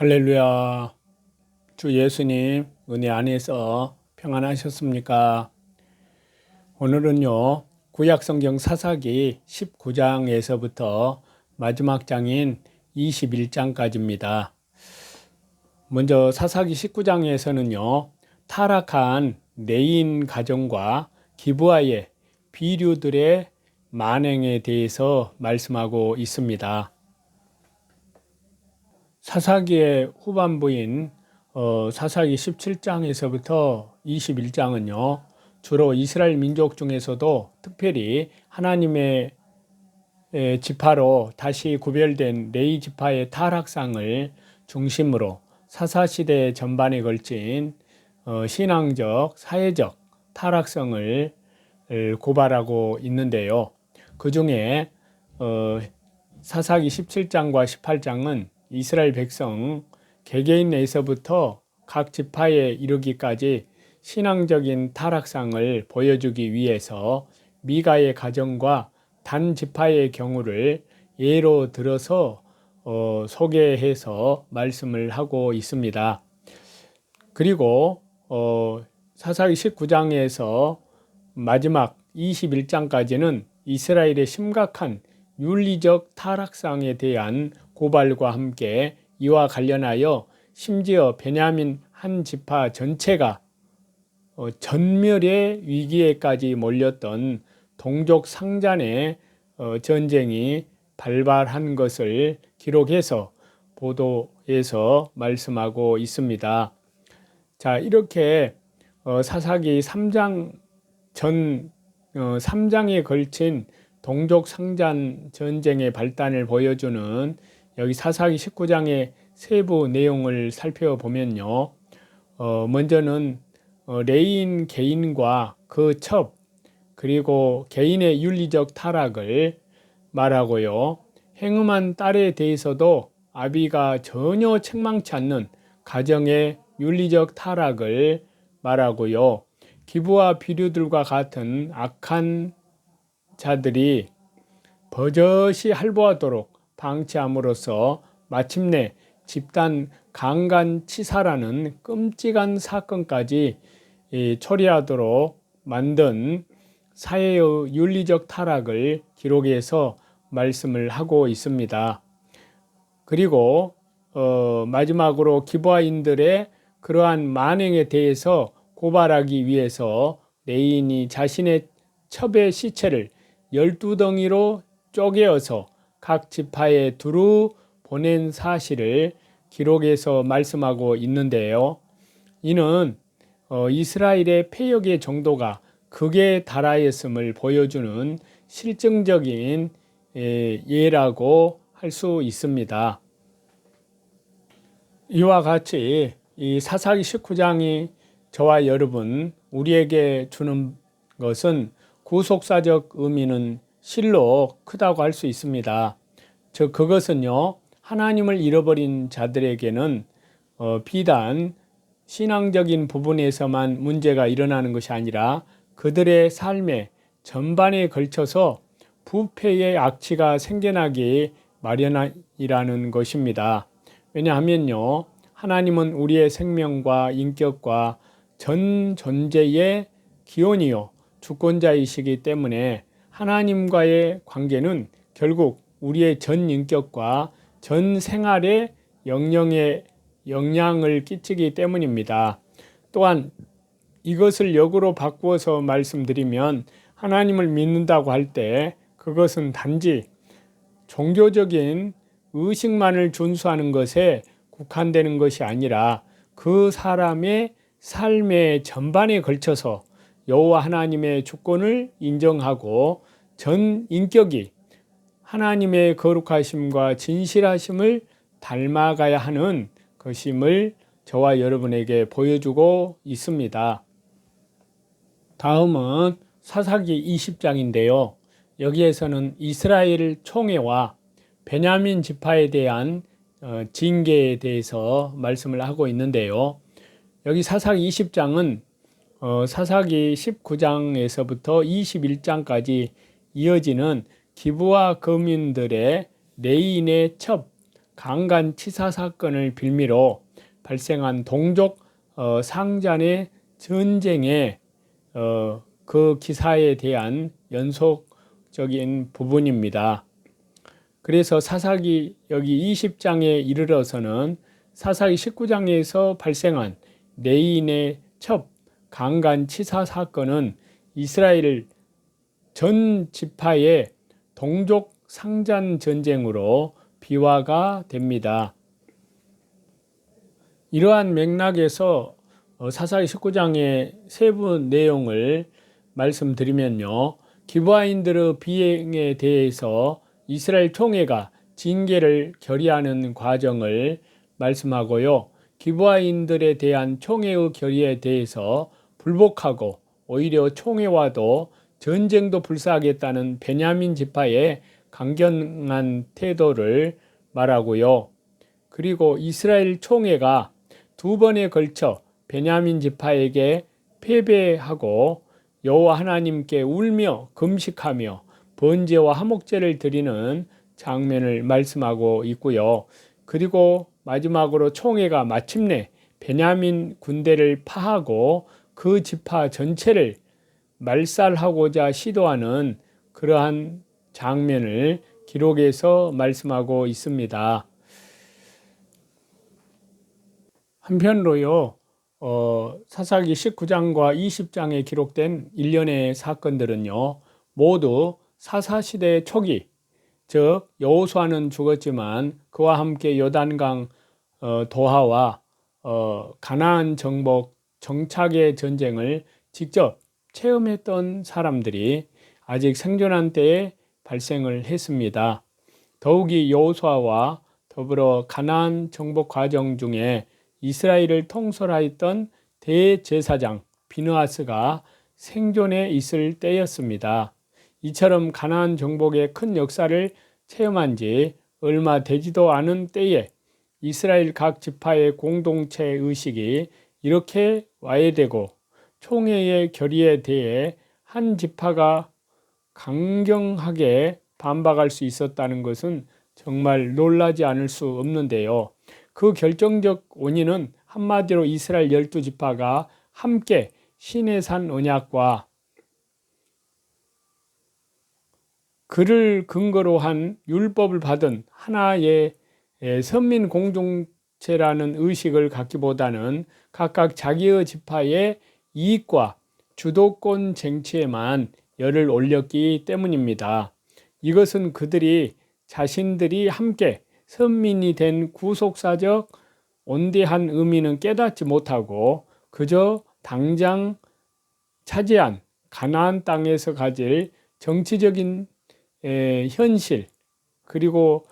할렐루야. 주 예수님 은혜 안에서 평안하셨습니까? 오늘은요. 구약성경 사사기 19장에서부터 마지막 장인 21장까지입니다. 먼저 사사기 19장에서는요. 타락한 내인 가정과 기부아의 비류들의 만행에 대해서 말씀하고 있습니다. 사사기의 후반부인 어, 사사기 17장에서부터 21장은요, 주로 이스라엘 민족 중에서도 특별히 하나님의 에, 지파로 다시 구별된 레이 지파의 타락상을 중심으로 사사시대 전반에 걸친 어, 신앙적, 사회적 타락성을 을 고발하고 있는데요. 그 중에 어, 사사기 17장과 18장은 이스라엘 백성 개개인 내에서부터 각 지파에 이르기까지 신앙적인 타락상을 보여주기 위해서 미가의 가정과 단 지파의 경우를 예로 들어서 어, 소개해서 말씀을 하고 있습니다. 그리고 어, 사사기 19장에서 마지막 21장까지는 이스라엘의 심각한 윤리적 타락상에 대한 고발과 함께 이와 관련하여 심지어 베냐민 한 지파 전체가 어, 전멸의 위기에까지 몰렸던 동족 상잔의 어, 전쟁이 발발한 것을 기록해서 보도에서 말씀하고 있습니다. 자, 이렇게 어, 사사기 3장 전 3장에 걸친 동족 상잔 전쟁의 발단을 보여주는 여기 사사기 19장의 세부 내용을 살펴보면요. 어, 먼저는 어, 레인 개인과 그 첩, 그리고 개인의 윤리적 타락을 말하고요. 행음한 딸에 대해서도 아비가 전혀 책망치 않는 가정의 윤리적 타락을 말하고요. 기부와 비류들과 같은 악한 자들이 버젓이 할보하도록 방치함으로써 마침내 집단 강간치사라는 끔찍한 사건까지 처리하도록 만든 사회의 윤리적 타락을 기록해서 말씀을 하고 있습니다. 그리고 어, 마지막으로 기부아인들의 그러한 만행에 대해서 고발하기 위해서 레인이 자신의 첩의 시체를 열두 덩이로 쪼개어서 각 지파에 두루 보낸 사실을 기록해서 말씀하고 있는데요. 이는 어, 이스라엘의 폐역의 정도가 극에 달하였음을 보여주는 실증적인 예, 예라고 할 수 있습니다. 이와 같이 이 사사기 19장이 저와 여러분 우리에게 주는 것은 구속사적 의미는 실로 크다고 할 수 있습니다. 즉 그것은요 하나님을 잃어버린 자들에게는 어, 비단 신앙적인 부분에서만 문제가 일어나는 것이 아니라 그들의 삶의 전반에 걸쳐서 부패의 악취가 생겨나기 마련이라는 것입니다. 왜냐하면요 하나님은 우리의 생명과 인격과 전 존재의 기원이요 주권자이시기 때문에 하나님과의 관계는 결국 우리의 전 인격과 전 생활에 영영의 영향을 끼치기 때문입니다. 또한 이것을 역으로 바꾸어서 말씀드리면 하나님을 믿는다고 할 때 그것은 단지 종교적인 의식만을 준수하는 것에 국한되는 것이 아니라 그 사람의 삶의 전반에 걸쳐서 여호와 하나님의 주권을 인정하고 전 인격이 하나님의 거룩하심과 진실하심을 닮아가야 하는 것임을 저와 여러분에게 보여주고 있습니다. 다음은 사사기 20장인데요. 여기에서는 이스라엘 총회와 베냐민 지파에 대한 어, 징계에 대해서 말씀을 하고 있는데요. 여기 사사기 20장은 어, 사사기 19장에서부터 21장까지 이어지는 기부와 거민들의 레인의 첩, 강간 치사 사건을 빌미로 발생한 동족 어, 상잔의 전쟁의 어, 그 기사에 대한 연속적인 부분입니다. 그래서 사사기 여기 20장에 이르러서는 사사기 19장에서 발생한 레인의 첩 강간 치사 사건은 이스라엘 전 지파의 동족 상잔 전쟁으로 비화가 됩니다. 이러한 맥락에서 어, 사사기 19장의 세부 내용을 말씀드리면요. 기브아인들의 비행에 대해서 이스라엘 총회가 징계를 결의하는 과정을 말씀하고요. 기브아인들에 대한 총회의 결의에 대해서 불복하고 오히려 총회와도 전쟁도 불사하겠다는 베냐민 지파의 강경한 태도를 말하고요. 그리고 이스라엘 총회가 두 번에 걸쳐 베냐민 지파에게 패배하고 여호와 하나님께 울며 금식하며 번제와 화목제를 드리는 장면을 말씀하고 있고요. 그리고 마지막으로 총회가 마침내 베냐민 군대를 파하고 그 지파 전체를 말살하고자 시도하는 그러한 장면을 기록에서 말씀하고 있습니다. 한편으로요, 어, 사사기 19장과 20장에 기록된 일련의 사건들은요, 모두 사사시대 초기, 즉 여호수아는 죽었지만 그와 함께 요단강 어, 도하와 어, 가나안 정복 정착의 전쟁을 직접 체험했던 사람들이 아직 생존한 때에 발생을 했습니다. 더욱이 여호수아와 더불어 가나안 정복 과정 중에 이스라엘을 통솔하였던 대제사장 비느하스가 생존해 있을 때였습니다. 이처럼 가나안 정복의 큰 역사를 체험한 지 얼마 되지도 않은 때에 이스라엘 각 지파의 공동체 의식이 이렇게 와해되고 총회의 결의에 대해 한 지파가 강경하게 반박할 수 있었다는 것은 정말 놀라지 않을 수 없는데요. 그 결정적 원인은 한마디로 이스라엘 열두 지파가 함께 신의 산 언약과 그를 근거로 한 율법을 받은 하나의 선민 공동체라는 의식을 갖기보다는 각각 자기의 지파의 이익과 주도권 쟁취에만 열을 올렸기 때문입니다. 이것은 그들이 자신들이 함께 선민이 된 구속사적 온대한 의미는 깨닫지 못하고 그저 당장 차지한 가나안 땅에서 가질 정치적인 에, 현실 그리고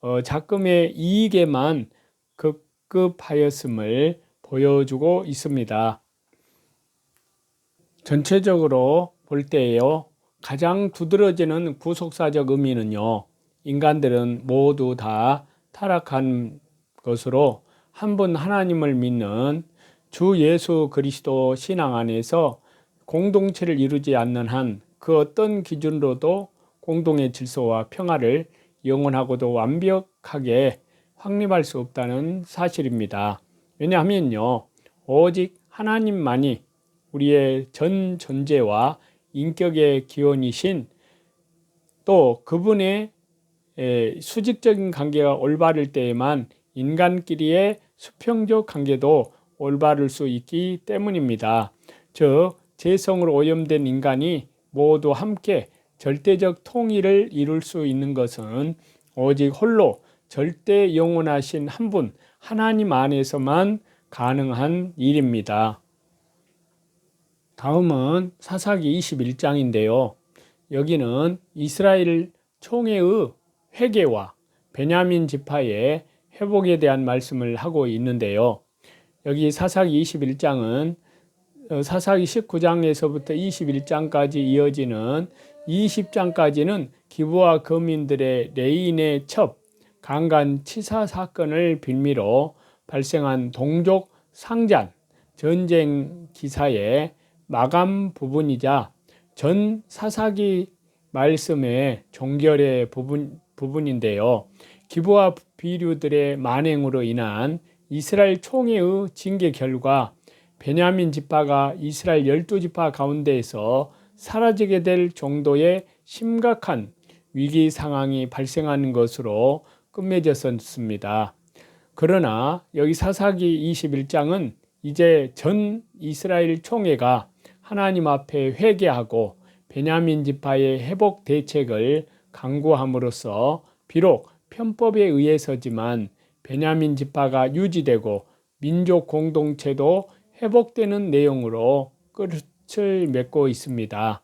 어, 작금의 이익에만 급급하였음을 보여주고 있습니다. 전체적으로 볼 때에요. 가장 두드러지는 구속사적 의미는요. 인간들은 모두 다 타락한 것으로 한 분 하나님을 믿는 주 예수 그리스도 신앙 안에서 공동체를 이루지 않는 한 그 어떤 기준으로도 공동의 질서와 평화를 영원하고도 완벽하게 확립할 수 없다는 사실입니다. 왜냐하면요, 오직 하나님만이 우리의 전 존재와 인격의 기원이신 또 그분의 수직적인 관계가 올바를 때에만 인간끼리의 수평적 관계도 올바를 수 있기 때문입니다. 즉, 재성으로 오염된 인간이 모두 함께 절대적 통일을 이룰 수 있는 것은 오직 홀로 절대 영원하신 한 분, 하나님 안에서만 가능한 일입니다. 다음은 사사기 21장인데요. 여기는 이스라엘 총회의 회개와 베냐민 지파의 회복에 대한 말씀을 하고 있는데요. 여기 사사기 21장은 어, 사사기 19장에서부터 21장까지 이어지는 20장까지는 기부와 거민들의 레인의 첩, 강간 치사 사건을 빌미로 발생한 동족 상잔, 전쟁 기사의 마감 부분이자 전 사사기 말씀의 종결의 부분, 부분인데요. 기부와 비류들의 만행으로 인한 이스라엘 총회의 징계 결과 베냐민 지파가 이스라엘 열두 지파 가운데에서 사라지게 될 정도의 심각한 위기 상황이 발생하는 것으로 끝맺었습니다. 그러나 여기 사사기 21장은 이제 전 이스라엘 총회가 하나님 앞에 회개하고 베냐민 지파의 회복 대책을 강구함으로써 비록 편법에 의해서지만 베냐민 지파가 유지되고 민족 공동체도 회복되는 내용으로 끝을 맺고 있습니다.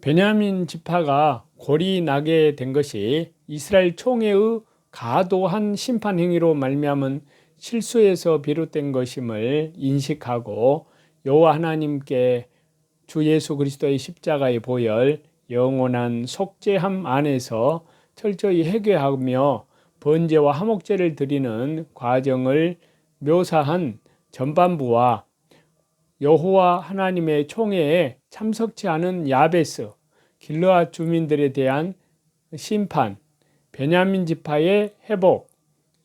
베냐민 지파가 골이 나게 된 것이 이스라엘 총회의 가도한 심판 행위로 말미암은 실수에서 비롯된 것임을 인식하고 여호와 하나님께 주 예수 그리스도의 십자가의 보혈 영원한 속죄함 안에서 철저히 회개하며 번제와 화목제를 드리는 과정을 묘사한 전반부와 여호와 하나님의 총회에 참석치 않은 야베스 길르앗 주민들에 대한 심판 베냐민 지파의 회복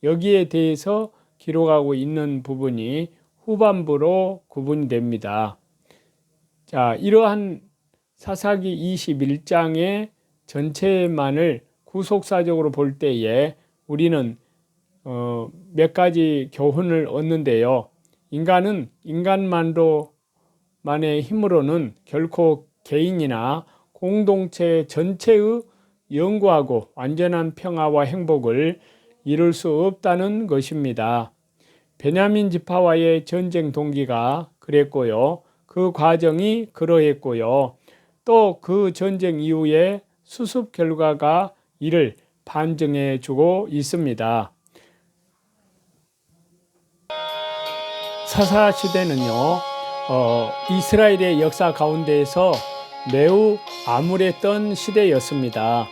여기에 대해서 기록하고 있는 부분이 후반부로 구분됩니다. 자, 이러한 사사기 21장의 전체만을 구속사적으로 볼 때에 우리는 어, 몇 가지 교훈을 얻는데요. 인간은 인간만로 만의 힘으로는 결코 개인이나 공동체 전체의 영구하고 완전한 평화와 행복을 이룰 수 없다는 것입니다. 베냐민 지파와의 전쟁 동기가 그랬고요. 그 과정이 그러했고요. 또 그 전쟁 이후에 수습 결과가 이를 반증해 주고 있습니다. 사사 시대는요, 어, 이스라엘의 역사 가운데에서 매우 암울했던 시대였습니다.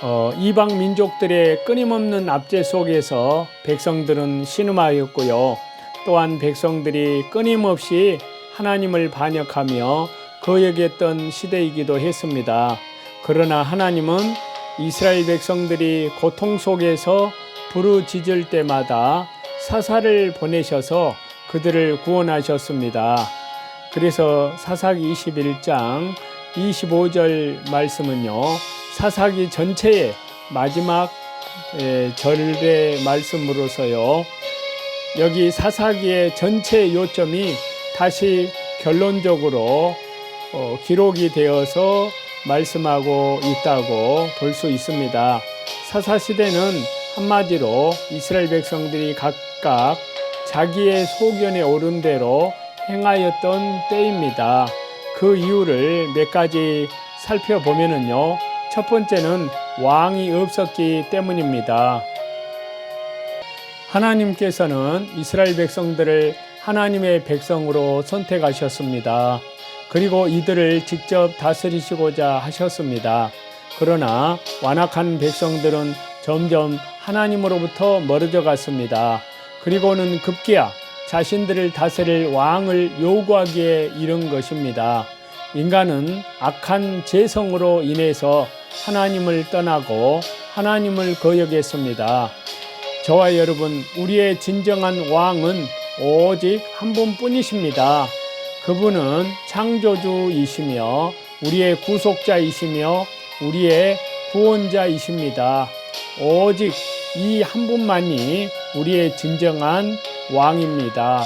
어, 이방 민족들의 끊임없는 압제 속에서 백성들은 신음하였고요. 또한 백성들이 끊임없이 하나님을 반역하며 거역했던 시대이기도 했습니다. 그러나 하나님은 이스라엘 백성들이 고통 속에서 부르짖을 때마다 사사를 보내셔서 그들을 구원하셨습니다. 그래서 사사기 21장 25절 말씀은요. 사사기 전체의 마지막 절의 말씀으로서요. 여기 사사기의 전체 요점이 다시 결론적으로 어, 기록이 되어서 말씀하고 있다고 볼 수 있습니다. 사사시대는 한마디로 이스라엘 백성들이 각각 자기의 소견에 오른 대로 행하였던 때입니다. 그 이유를 몇 가지 살펴보면은요. 첫 번째는 왕이 없었기 때문입니다. 하나님께서는 이스라엘 백성들을 하나님의 백성으로 선택하셨습니다. 그리고 이들을 직접 다스리시고자 하셨습니다. 그러나 완악한 백성들은 점점 하나님으로부터 멀어져 갔습니다. 그리고는 급기야 자신들을 다스릴 왕을 요구하기에 이른 것입니다. 인간은 악한 재성으로 인해서 하나님을 떠나고 하나님을 거역했습니다. 저와 여러분, 우리의 진정한 왕은 오직 한 분뿐이십니다. 그분은 창조주이시며 우리의 구속자이시며 우리의 구원자이십니다. 오직 이 한 분만이 우리의 진정한 왕입니다.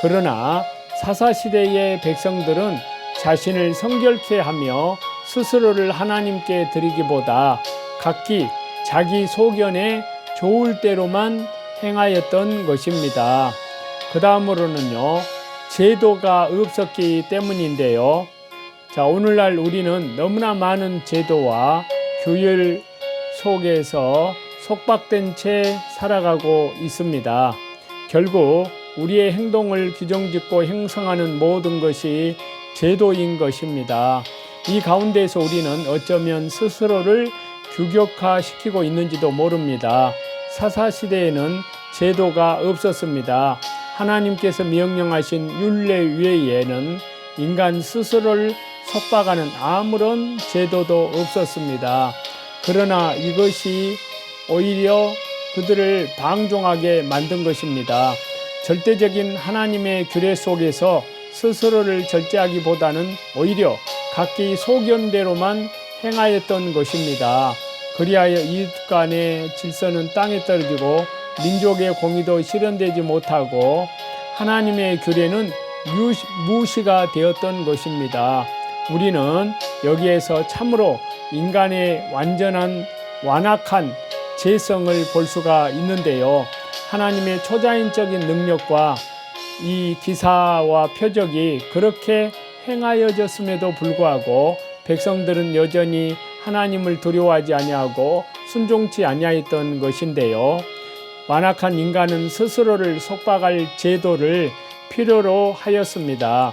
그러나 사사시대의 백성들은 자신을 성결케 하며 스스로를 하나님께 드리기보다 각기 자기 소견에 좋을 대로만 행하였던 것입니다. 그 다음으로는요, 제도가 없었기 때문인데요. 자, 오늘날 우리는 너무나 많은 제도와 규율 속에서 속박된 채 살아가고 있습니다. 결국 우리의 행동을 규정짓고 형성하는 모든 것이 제도인 것입니다. 이 가운데서 우리는 어쩌면 스스로를 규격화시키고 있는지도 모릅니다. 사사시대에는 제도가 없었습니다. 하나님께서 명령하신 율례 외에는 인간 스스로를 속박하는 아무런 제도도 없었습니다. 그러나 이것이 오히려 그들을 방종하게 만든 것입니다. 절대적인 하나님의 규례 속에서 스스로를 절제하기보다는 오히려 각기 소견대로만 행하였던 것입니다. 그리하여 이웃 간의 질서는 땅에 떨어지고 민족의 공의도 실현되지 못하고 하나님의 규례는 무시- 무시가 되었던 것입니다. 우리는 여기에서 참으로 인간의 완전한 완악한 재성을 볼 수가 있는데요. 하나님의 초자연적인 능력과 이 기사와 표적이 그렇게 행하여졌음에도 불구하고 백성들은 여전히 하나님을 두려워하지 아니하고 순종치 아니하였던 것인데요. 완악한 인간은 스스로를 속박할 제도를 필요로 하였습니다.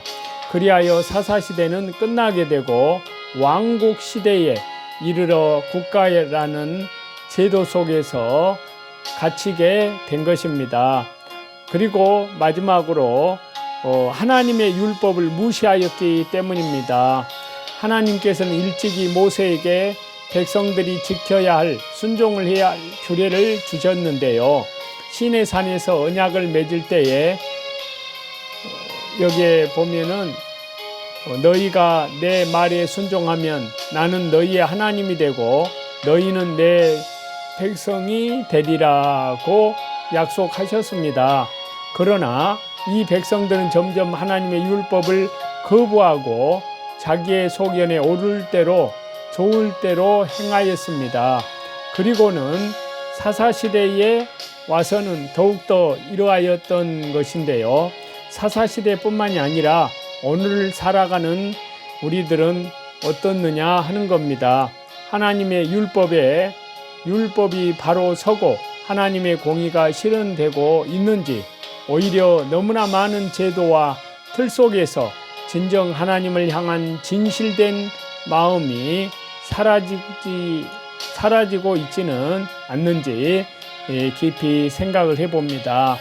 그리하여 사사시대는 끝나게 되고 왕국 시대에 이르러 국가라는 제도 속에서 갇히게 된 것입니다. 그리고 마지막으로 어, 하나님의 율법을 무시하였기 때문입니다. 하나님께서는 일찍이 모세에게 백성들이 지켜야 할 순종을 해야 할 규례를 주셨는데요. 시내 산에서 언약을 맺을 때에 어, 여기에 보면은 어, 너희가 내 말에 순종하면 나는 너희의 하나님이 되고 너희는 내 백성이 되리라고 약속하셨습니다. 그러나 이 백성들은 점점 하나님의 율법을 거부하고 자기의 소견에 오를 대로 좋을 대로 행하였습니다. 그리고는 사사시대에 와서는 더욱더 이러하였던 것인데요. 사사시대뿐만이 아니라 오늘 살아가는 우리들은 어떻느냐 하는 겁니다. 하나님의 율법에 율법이 바로 서고 하나님의 공의가 실현되고 있는지 오히려 너무나 많은 제도와 틀 속에서 진정 하나님을 향한 진실된 마음이 사라지지 사라지고 있지는 않는지 예, 깊이 생각을 해봅니다.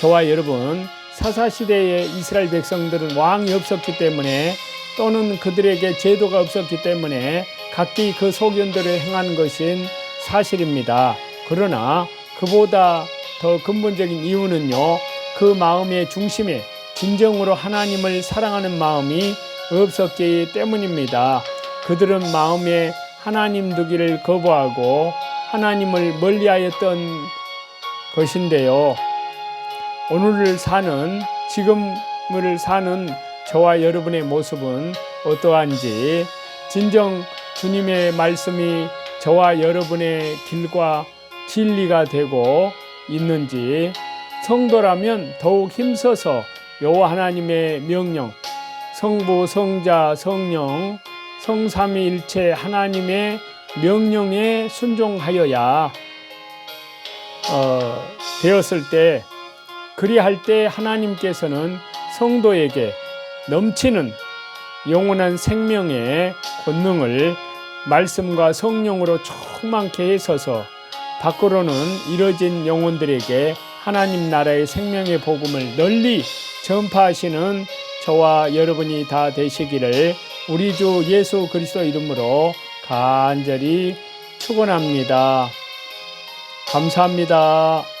저와 여러분 사사 시대의 이스라엘 백성들은 왕이 없었기 때문에 또는 그들에게 제도가 없었기 때문에 각기 그 소견대로 행한 것인 사실입니다. 그러나 그보다 더 근본적인 이유는요, 그 마음의 중심에 진정으로 하나님을 사랑하는 마음이 없었기 때문입니다. 그들은 마음에 하나님 두기를 거부하고 하나님을 멀리하였던 것인데요. 오늘을 사는 지금을 사는 저와 여러분의 모습은 어떠한지 진정 주님의 말씀이 저와 여러분의 길과 진리가 되고 있는지 성도라면 더욱 힘써서 여호와 하나님의 명령 성부 성자 성령 성삼위일체 하나님의 명령에 순종하여야 어, 되었을 때 그리할 때 하나님께서는 성도에게 넘치는 영원한 생명의 권능을 말씀과 성령으로 충만케 해서서 밖으로는 이뤄진 영혼들에게 하나님 나라의 생명의 복음을 널리 전파하시는 저와 여러분이 다 되시기를 우리 주 예수 그리스도 이름으로 간절히 축원합니다. 감사합니다.